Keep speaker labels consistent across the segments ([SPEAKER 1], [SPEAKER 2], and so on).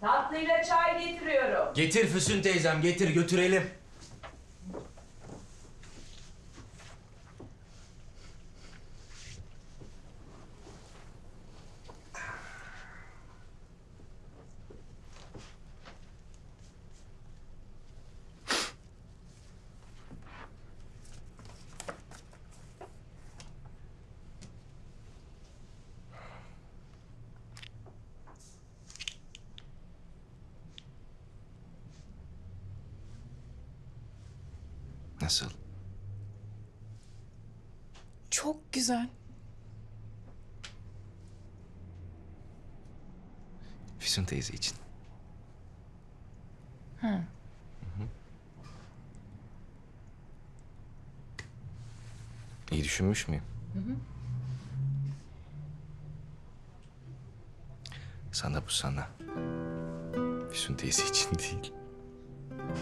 [SPEAKER 1] Tatlıyla çay getiriyorum.
[SPEAKER 2] Getir Füsun teyzem getir götürelim. Nasıl?
[SPEAKER 3] Çok güzel.
[SPEAKER 2] Füsun teyze için.
[SPEAKER 3] Ha.
[SPEAKER 2] İyi düşünmüş müyüm? Sana bu sana. Füsun teyze için değil.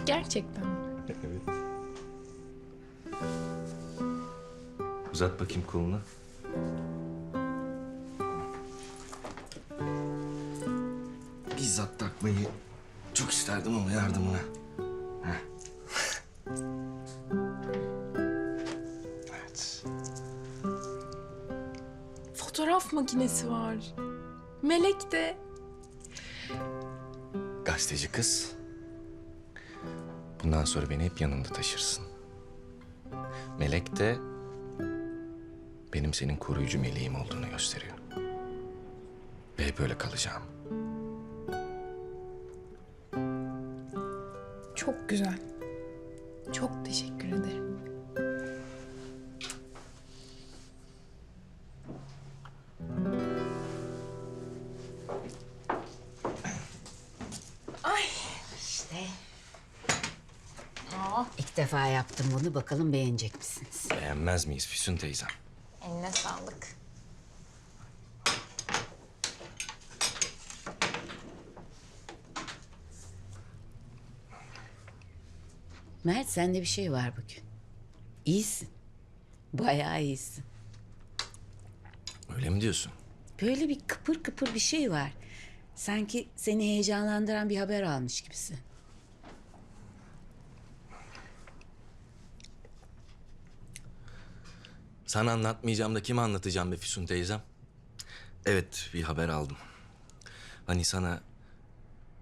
[SPEAKER 3] Gerçekten mi?
[SPEAKER 2] Uzat bakayım kolunu. Bizzat takmayı çok isterdim ama yardımına. Heh. evet.
[SPEAKER 3] Fotoğraf makinesi var. Melek de
[SPEAKER 2] Gazeteci kız. Bundan sonra beni hep yanında taşırsın. Melek de benim senin koruyucu meleğim olduğunu gösteriyor. Ve hep öyle kalacağım.
[SPEAKER 3] çok güzel. Çok teşekkür ederim.
[SPEAKER 4] İşte. İlk defa yaptım bunu. Bakalım beğenecek misiniz?
[SPEAKER 2] Beğenmez miyiz Füsun teyzem?
[SPEAKER 3] Eline sağlık.
[SPEAKER 4] Mert sende bir şey var bugün. İyisin. Bayağı iyisin.
[SPEAKER 2] Öyle mi diyorsun?
[SPEAKER 4] Böyle bir kıpır kıpır bir şey var. Sanki seni heyecanlandıran bir haber almış gibisin.
[SPEAKER 2] Sana anlatmayacağım da kime anlatacağım be Füsun teyzem? Evet bir haber aldım. Hani sana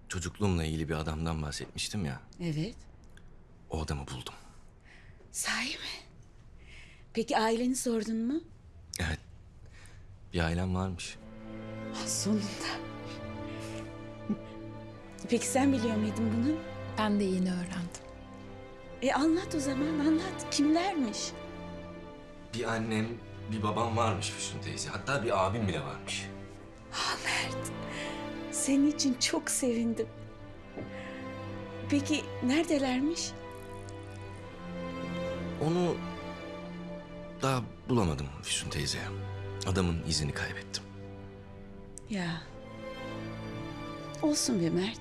[SPEAKER 2] çocukluğumla ilgili bir adamdan bahsetmiştim ya.
[SPEAKER 4] Evet.
[SPEAKER 2] O adamı buldum.
[SPEAKER 4] Sahi mi? Peki aileni sordun mu?
[SPEAKER 2] Evet. Bir ailem varmış.
[SPEAKER 4] Ha, sonunda. Peki sen biliyor muydun bunu?
[SPEAKER 3] Ben de yeni öğrendim.
[SPEAKER 4] E anlat o zaman anlat. Kimlermiş?
[SPEAKER 2] Bir annem, bir babam varmış Füsun teyze. Hatta bir abim bile varmış.
[SPEAKER 4] Ah Mert. Senin için çok sevindim. Peki neredelermiş?
[SPEAKER 2] Onu daha bulamadım Füsun teyze. Adamın izini kaybettim.
[SPEAKER 4] Ya. Olsun be Mert.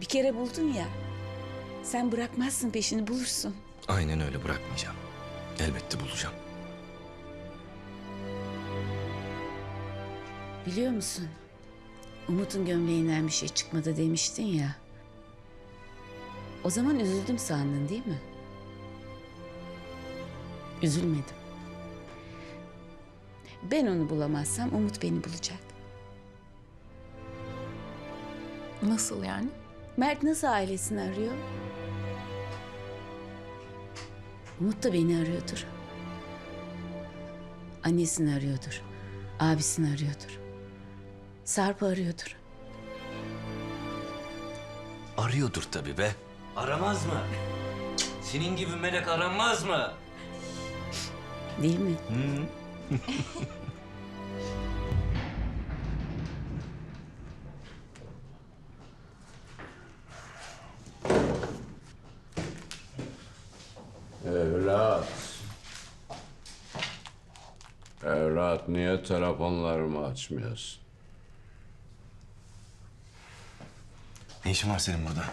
[SPEAKER 4] Bir kere buldun ya. Sen bırakmazsın peşini bulursun.
[SPEAKER 2] Aynen öyle bırakmayacağım. Elbette bulacağım.
[SPEAKER 4] Biliyor musun? Umut'un gömleğinden bir şey çıkmadı demiştin ya. O zaman üzüldüm sandın değil mi? Üzülmedim. Ben onu bulamazsam Umut beni bulacak.
[SPEAKER 3] Nasıl yani?
[SPEAKER 4] Mert nasıl ailesini arıyor? Umut da beni arıyordur. Annesini arıyordur. Abisini arıyordur. Sarp'ı arıyordur.
[SPEAKER 2] Arıyordur tabii be. Aramaz mı? Senin gibi melek aranmaz mı?
[SPEAKER 4] Değil mi?
[SPEAKER 5] Evlat. Evlat niye telefonlarımı açmıyorsun?
[SPEAKER 2] Ne işin var senin burada?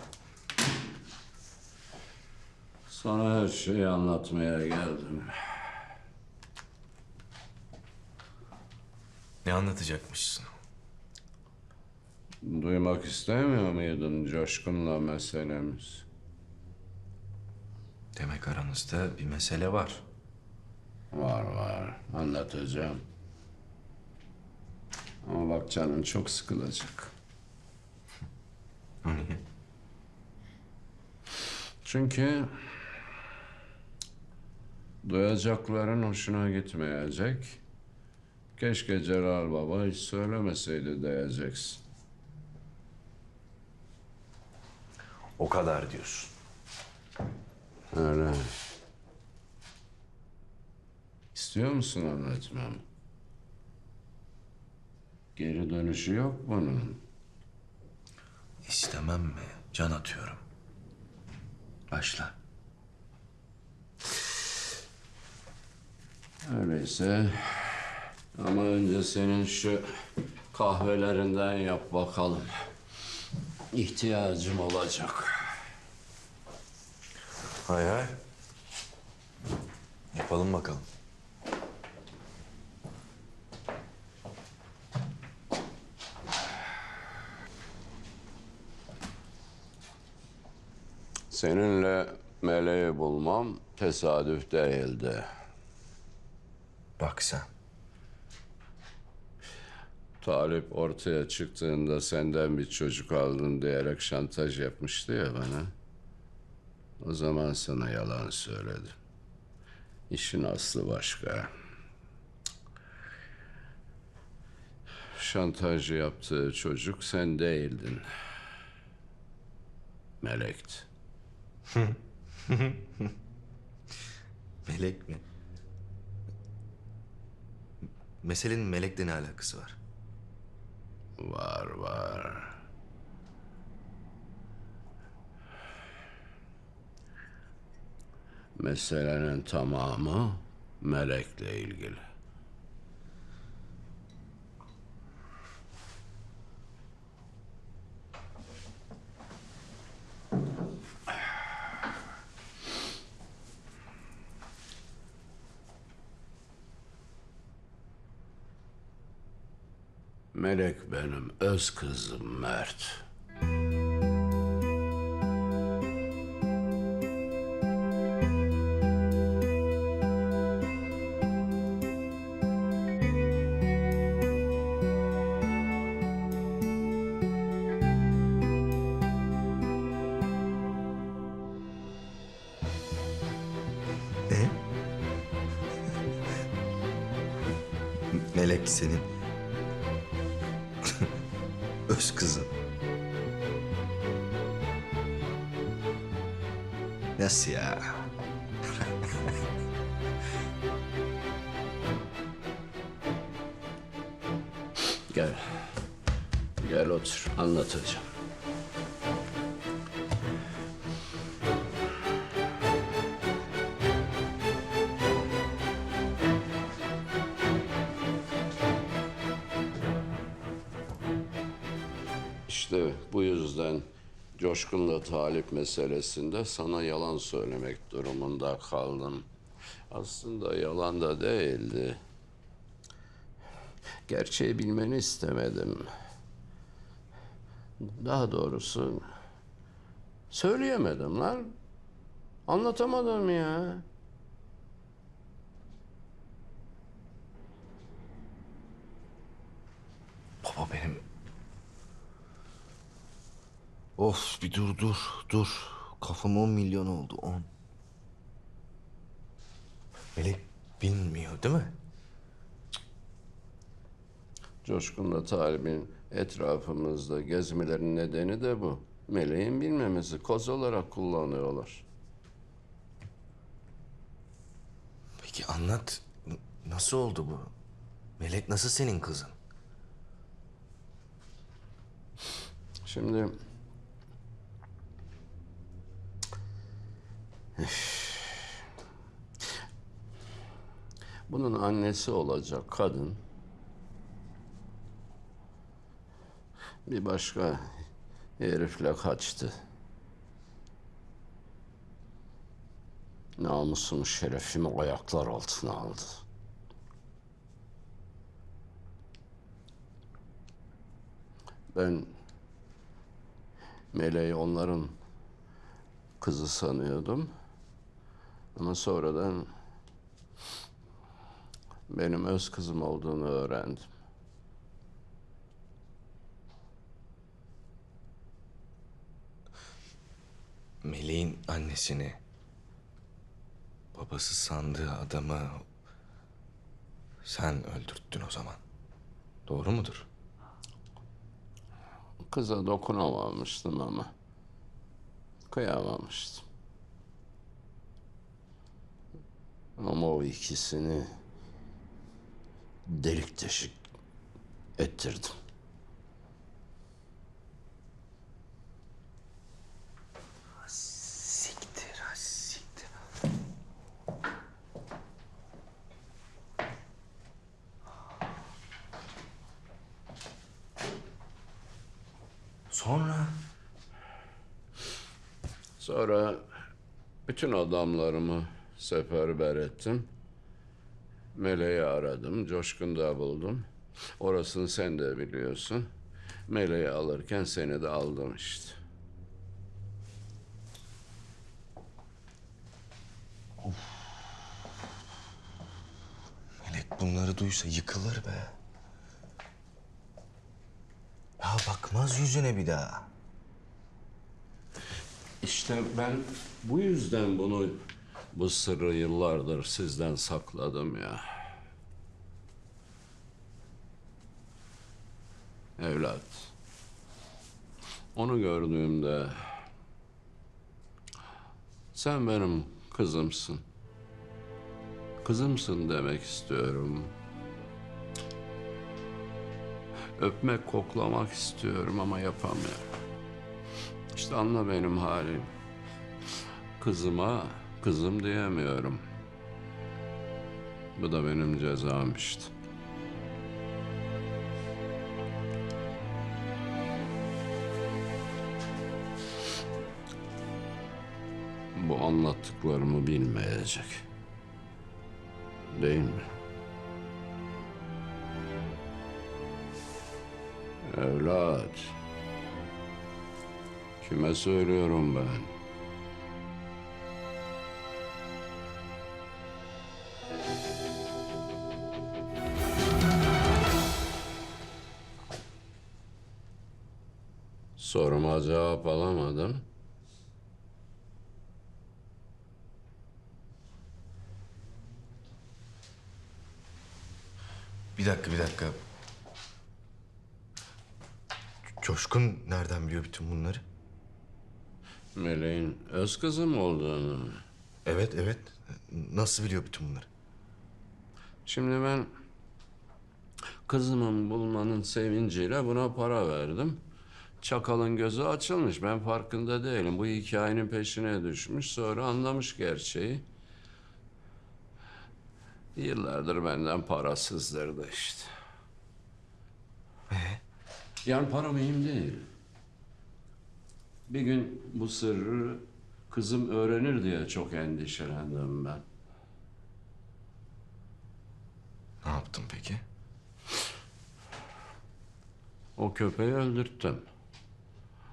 [SPEAKER 5] Sana her şeyi anlatmaya geldim.
[SPEAKER 2] Ne anlatacakmışsın?
[SPEAKER 5] Duymak istemiyor muydun coşkunla meselemiz?
[SPEAKER 2] Demek aranızda bir mesele var.
[SPEAKER 5] Var var. Anlatacağım. Ama bak canın çok sıkılacak.
[SPEAKER 2] Niye?
[SPEAKER 5] Çünkü duyacakların hoşuna gitmeyecek. Keşke Celal Baba hiç söylemeseydi diyeceksin.
[SPEAKER 2] O kadar diyorsun.
[SPEAKER 5] Öyle. İstiyor musun anlatmam? Geri dönüşü yok bunun.
[SPEAKER 2] İstemem mi? Can atıyorum. Başla.
[SPEAKER 5] Öyleyse ama önce senin şu kahvelerinden yap bakalım. İhtiyacım olacak.
[SPEAKER 2] Hay hay. Yapalım bakalım.
[SPEAKER 5] Seninle meleği bulmam tesadüf değildi.
[SPEAKER 2] Bak sen.
[SPEAKER 5] Talip ortaya çıktığında senden bir çocuk aldın diyerek şantaj yapmıştı ya bana. O zaman sana yalan söyledim. İşin aslı başka. Şantajı yaptığı çocuk sen değildin. Melekti.
[SPEAKER 2] Melek mi? Meselenin melekle ne alakası var?
[SPEAKER 5] Var var. Meselenin tamamı melekle ilgili. Melek benim öz kızım Mert. İşte bu yüzden Coşkun'la Talip meselesinde sana yalan söylemek durumunda kaldım. Aslında yalan da değildi. Gerçeği bilmeni istemedim. Daha doğrusu söyleyemedim lan. Anlatamadım ya.
[SPEAKER 2] Baba benim... Of bir dur dur dur. Kafam on milyon oldu on. Melek bilmiyor değil mi?
[SPEAKER 5] Coşkun'la Talib'in etrafımızda gezmelerinin nedeni de bu. Meleğin bilmemesi koz olarak kullanıyorlar.
[SPEAKER 2] Peki anlat. N- Nasıl oldu bu? Melek nasıl senin kızın?
[SPEAKER 5] Şimdi bunun annesi olacak kadın bir başka herifle kaçtı. Namusumu, şerefimi ayaklar altına aldı. Ben Meleği onların kızı sanıyordum. Ama sonradan benim öz kızım olduğunu öğrendim.
[SPEAKER 2] Meleğin annesini, babası sandığı adamı sen öldürttün o zaman. Doğru mudur?
[SPEAKER 5] Kıza dokunamamıştım ama. Kıyamamıştım. Ama o ikisini delik deşik ettirdim.
[SPEAKER 2] Siktir, ha siktir. Sonra
[SPEAKER 5] Sonra bütün adamlarımı seferber ettim. Meleği aradım, Coşkun'da buldum. Orasını sen de biliyorsun. Meleği alırken seni de aldım işte.
[SPEAKER 2] Melek bunları duysa yıkılır be. Ya bakmaz yüzüne bir daha.
[SPEAKER 5] İşte ben bu yüzden bunu, bu sırrı yıllardır sizden sakladım ya. Evlat. Onu gördüğümde sen benim kızımsın. Kızımsın demek istiyorum. Öpmek, koklamak istiyorum ama yapamıyorum. İşte anla benim halim. Kızıma kızım diyemiyorum. Bu da benim cezam işte. Bu anlattıklarımı bilmeyecek. Değil mi? Evlat. Kime söylüyorum ben? Cevap alamadım.
[SPEAKER 2] Bir dakika, bir dakika. Coşkun nereden biliyor bütün bunları?
[SPEAKER 5] Meleğin öz kızım olduğunu.
[SPEAKER 2] Evet, evet. Nasıl biliyor bütün bunları?
[SPEAKER 5] Şimdi ben kızımın bulmanın sevinciyle buna para verdim. Çakalın gözü açılmış. Ben farkında değilim. Bu hikayenin peşine düşmüş. Sonra anlamış gerçeği. Yıllardır benden parasızdırdı işte. Yani para mühim değil. Bir gün bu sırrı kızım öğrenir diye çok endişelendim ben.
[SPEAKER 2] Ne yaptın peki?
[SPEAKER 5] O köpeği öldürttüm.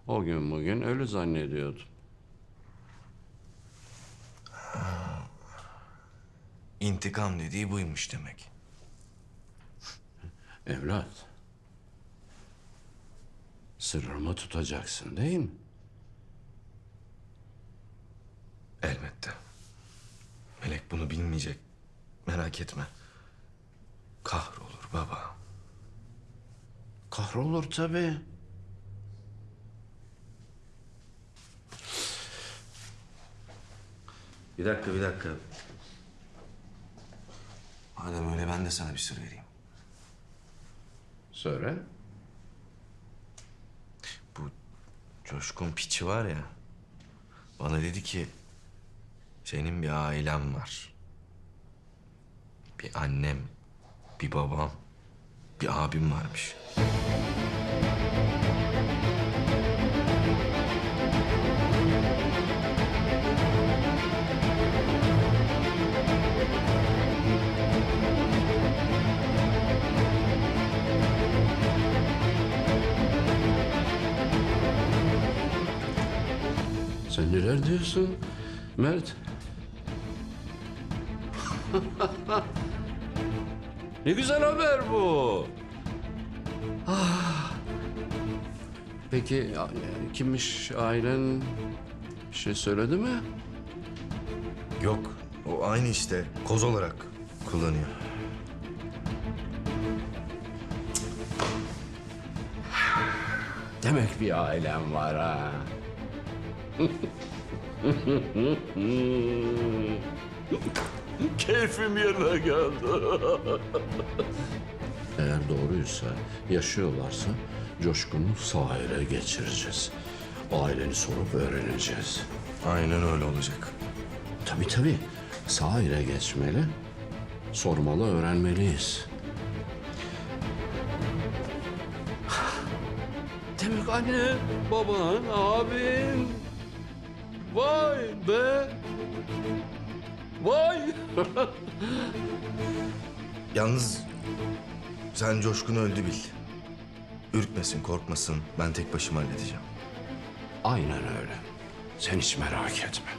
[SPEAKER 5] O gün bugün ölü zannediyordum.
[SPEAKER 2] İntikam dediği buymuş demek.
[SPEAKER 5] Evlat. Sırrımı tutacaksın değil mi?
[SPEAKER 2] Elbette. Melek bunu bilmeyecek. Merak etme. Kahrolur baba.
[SPEAKER 5] Kahrolur tabii.
[SPEAKER 2] Bir dakika, bir dakika. Madem öyle ben de sana bir sır vereyim.
[SPEAKER 5] Söyle.
[SPEAKER 2] Bu coşkun piçi var ya. Bana dedi ki senin bir ailen var. Bir annem, bir babam, bir abim varmış.
[SPEAKER 5] Neler diyorsun Mert? ne güzel haber bu. Ah. Peki kimmiş ailen? Bir şey söyledi mi?
[SPEAKER 2] Yok. O aynı işte. Koz olarak kullanıyor.
[SPEAKER 5] Demek bir ailem var ha. Keyfim yerine geldi. Eğer doğruysa, yaşıyorlarsa Coşkun'u sahile geçireceğiz. Aileni sorup öğreneceğiz.
[SPEAKER 2] Aynen öyle olacak.
[SPEAKER 5] Tabii tabii. Sahile geçmeli, sormalı öğrenmeliyiz. Demek anne, baban, abin. Vay be. Vay.
[SPEAKER 2] Yalnız sen Coşkun öldü bil. Ürkmesin, korkmasın. Ben tek başıma halledeceğim.
[SPEAKER 5] Aynen öyle. Sen hiç merak etme.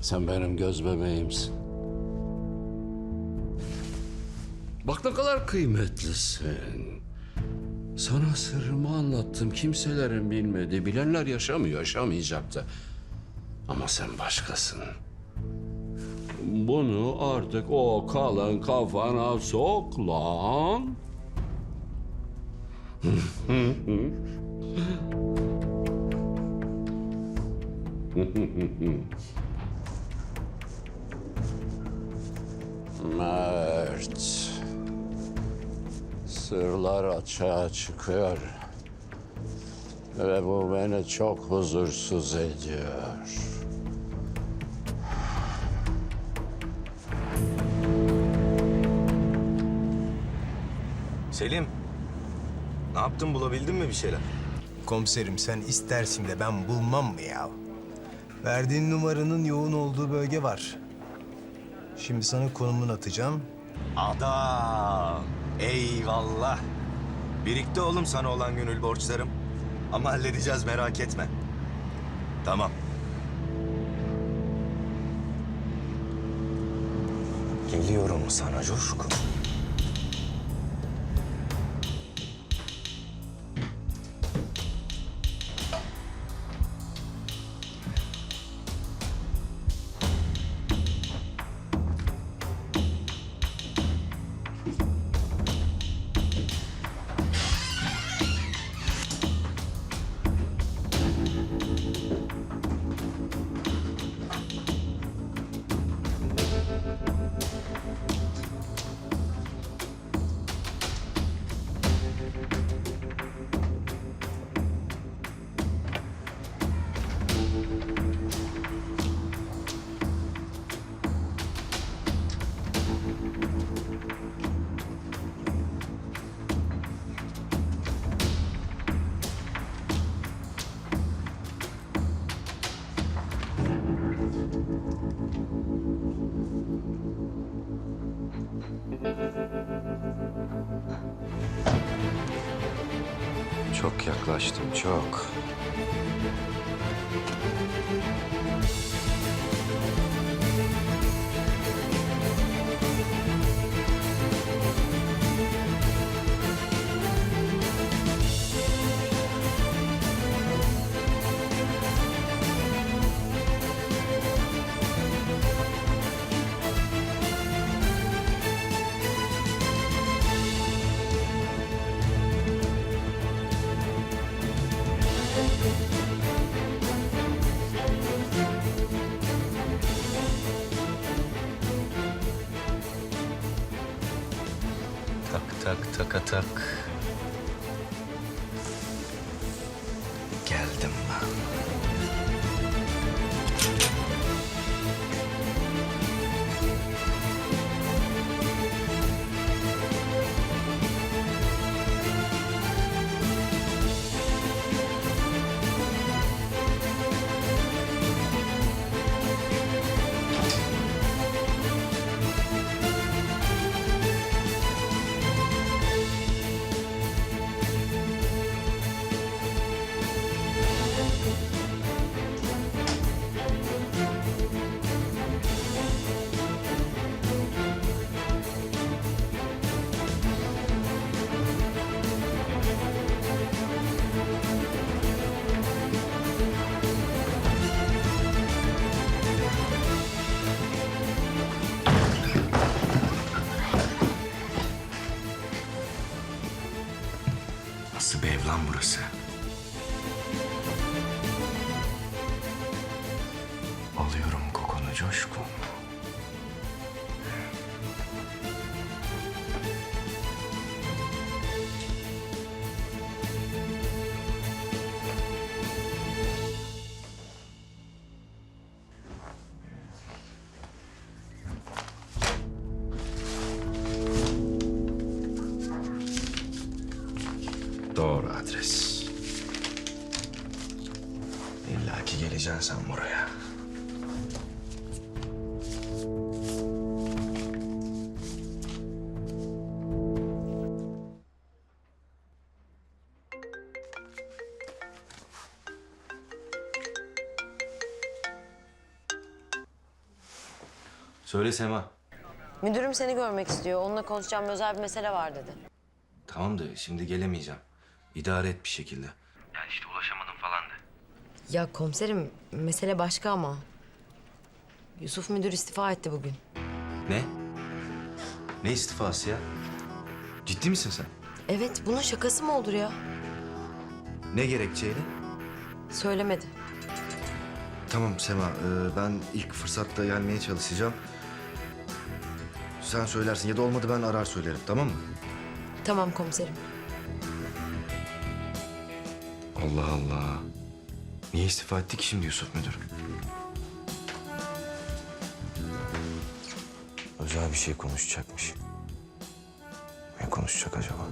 [SPEAKER 5] Sen benim göz bebeğimsin. Bak ne kadar kıymetlisin. Sana sırrımı anlattım. Kimselerin bilmediği, bilenler yaşamıyor, yaşamayacak da. Ama sen başkasın. Bunu artık o kalın kafana sok lan. Mert. Sırlar açığa çıkıyor. Ve bu beni çok huzursuz ediyor.
[SPEAKER 2] Selim. Ne yaptın? Bulabildin mi bir şeyler?
[SPEAKER 6] Komiserim sen istersin de ben bulmam mı ya? Verdiğin numaranın yoğun olduğu bölge var. Şimdi sana konumunu atacağım.
[SPEAKER 2] Adam. Eyvallah. Birikti oğlum sana olan gönül borçlarım. Ama halledeceğiz merak etme. Tamam. Geliyorum sana Coşkun. Çok yaklaştım, çok. Tak tak taka tak. Burası? Söyle Sema.
[SPEAKER 7] Müdürüm seni görmek istiyor. Onunla konuşacağım özel bir mesele var dedi.
[SPEAKER 2] Tamam da şimdi gelemeyeceğim. İdare et bir şekilde. Yani işte ulaşamadım falan de.
[SPEAKER 7] Ya komiserim mesele başka ama. Yusuf müdür istifa etti bugün.
[SPEAKER 2] Ne? Ne istifası ya? Ciddi misin sen?
[SPEAKER 7] Evet bunun şakası mı olur ya?
[SPEAKER 8] Ne gerekçeyle?
[SPEAKER 7] Söylemedi.
[SPEAKER 8] Tamam Sema, e, ben ilk fırsatta gelmeye çalışacağım. Sen söylersin ya da olmadı ben arar söylerim tamam mı?
[SPEAKER 7] Tamam komiserim.
[SPEAKER 2] Allah Allah. Niye istifa etti ki şimdi Yusuf Müdür? Özel bir şey konuşacakmış. Ne konuşacak acaba?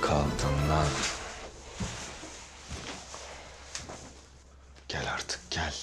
[SPEAKER 2] Kaldın lan? Gel artık gel.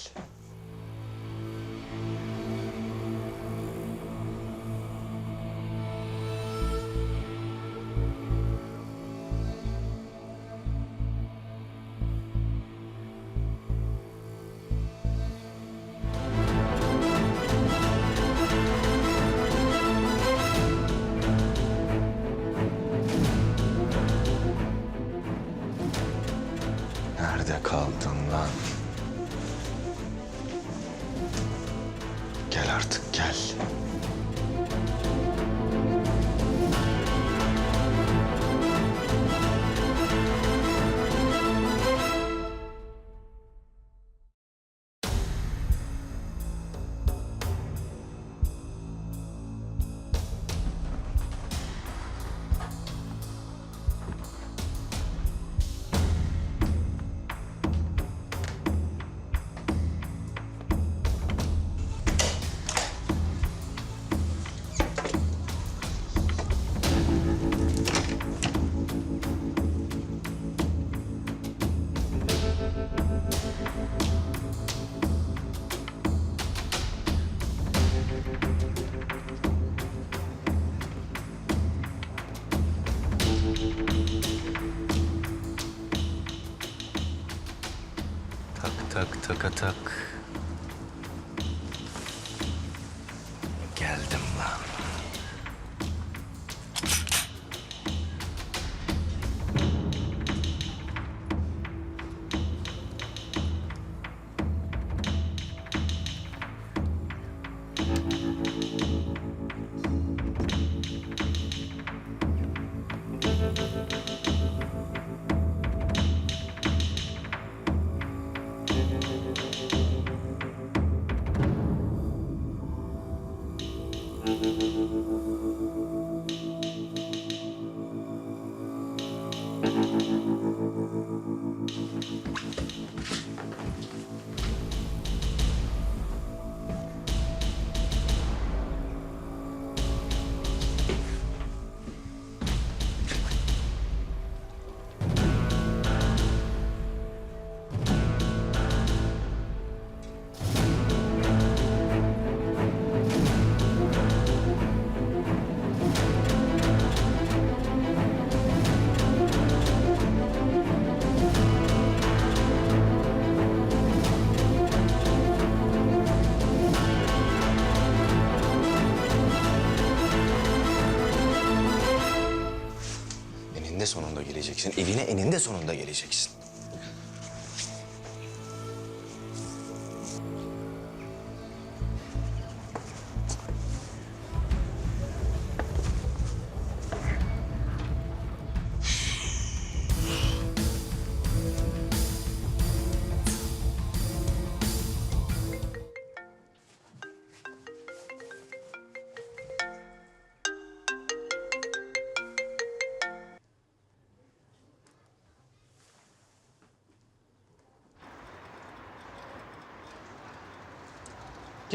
[SPEAKER 8] Evine eninde sonunda geleceksin.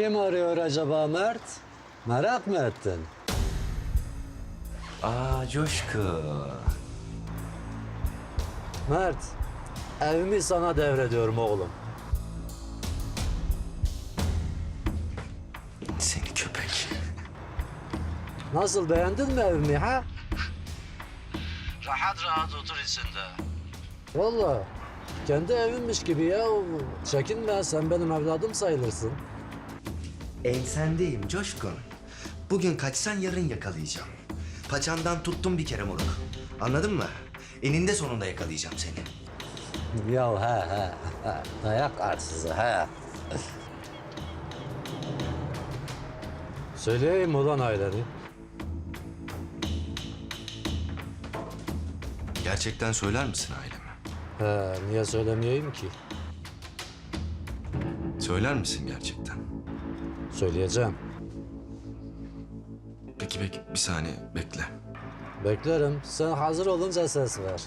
[SPEAKER 9] Kim arıyor acaba Mert? Merak mı ettin?
[SPEAKER 2] Aa Coşku.
[SPEAKER 9] Mert, evimi sana devrediyorum oğlum.
[SPEAKER 2] Seni köpek.
[SPEAKER 9] Nasıl beğendin mi evimi ha? Rahat rahat otur içinde. Vallahi kendi evimmiş gibi ya. Çekinme sen benim evladım sayılırsın.
[SPEAKER 8] Ensendeyim Coşkun. Bugün kaçsan yarın yakalayacağım. Paçandan tuttum bir kere moruk. Anladın mı? Eninde sonunda yakalayacağım seni.
[SPEAKER 9] Ya he he, he. dayak arsızı he. Söyleyeyim ulan aileni.
[SPEAKER 2] Gerçekten söyler misin aileme?
[SPEAKER 9] He, niye söylemeyeyim ki?
[SPEAKER 2] Söyler misin gerçekten?
[SPEAKER 9] Söyleyeceğim.
[SPEAKER 2] Peki peki bir saniye bekle.
[SPEAKER 9] Beklerim. Sen hazır olunca ses ver.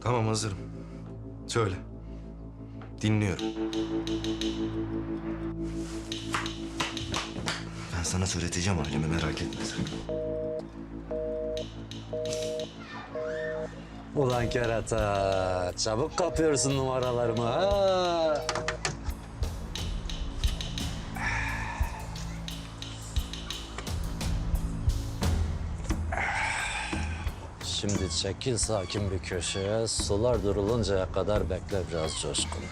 [SPEAKER 2] Tamam hazırım. Söyle. Dinliyorum.
[SPEAKER 8] Ben sana söyleteceğim ailemi merak etme sen.
[SPEAKER 9] Ulan kerata, çabuk kapıyorsun numaralarımı ha. Şimdi çekil sakin bir köşeye, sular duruluncaya kadar bekle biraz coşkun.